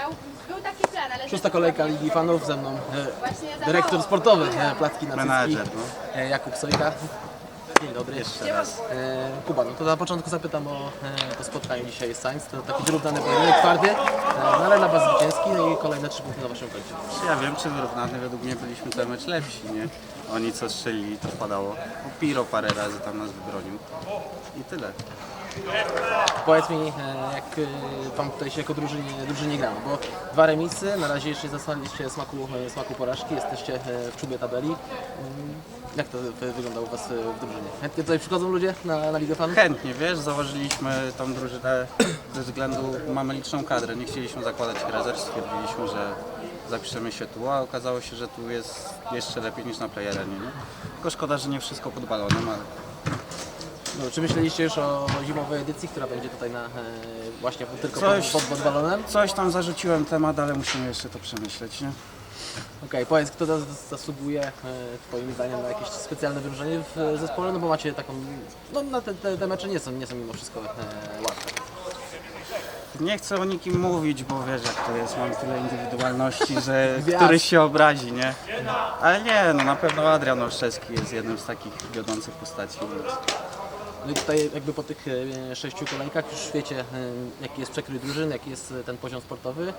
Miał, był taki plan, ale... Szósta kolejka Ligi Fanów, ze mną e, dyrektor sportowy e, Placki Nacycki, Menadżer, no. e, Jakub Sojka. Dzień dobry. Jeszcze raz. E, Kuba, no to na początku zapytam o e, to spotkanie dzisiaj z Sainz. To taki wyrównany pojedynek, twardy, e, no ale dla Was zwycięski no i kolejne trzy punkty na Waszym koncie. Ja wiem, czy wyrównany, według mnie byliśmy ten mecz lepsi, nie? Oni co strzelili, to wpadało. O, Piro parę razy tam nas wybronił. I tyle. Powiedz mi, e, jak e, Wam tutaj się jako drużynie, drużynie gramy, bo dwa remisy, na razie jeszcze nie zastaliście smaku, e, smaku porażki, jesteście e, w czubie tabeli. Mm, Jak to wy- wygląda u Was e, w drużynie? Chętnie tutaj przychodzą ludzie na, na Ligę Fanów? Chętnie, wiesz, założyliśmy tą drużynę ze względu, mamy liczną kadrę, nie chcieliśmy zakładać rezerw, stwierdziliśmy, że zapiszemy się tu, a okazało się, że tu jest jeszcze lepiej niż na playerenie, nie? Tylko szkoda, że nie wszystko pod balonem, ale No, czy myśleliście już o zimowej edycji, która będzie tutaj na, e, właśnie tylko Coś- pod, pod, pod balonem? coś tam zarzuciłem temat, ale musimy jeszcze to przemyśleć, nie? Okej, powiedz, kto zas- zasługuje e, Twoim zdaniem na jakieś specjalne wyróżnienie w e, zespole, no bo macie taką, no na te, te, te mecze nie są, nie są mimo wszystko e, łatwe. Nie chcę o nikim mówić, bo wiesz jak to jest, mam tyle indywidualności, że Gwiazd. któryś się obrazi, nie? Ale nie, no na pewno Adrian Olszewski jest jednym z takich wiodących postaci. Więc No i tutaj jakby po tych e, sześciu kolejkach już wiecie, e, jaki jest przekrój drużyn, jaki jest e, ten poziom sportowy.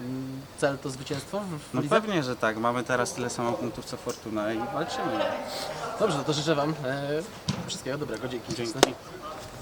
Mm, Cel to zwycięstwo w, no lidze? pewnie, że tak, mamy teraz tyle samo punktów co Fortuna i walczymy. Dobrze, no to życzę Wam wszystkiego dobrego. Dzięki. Dzięki.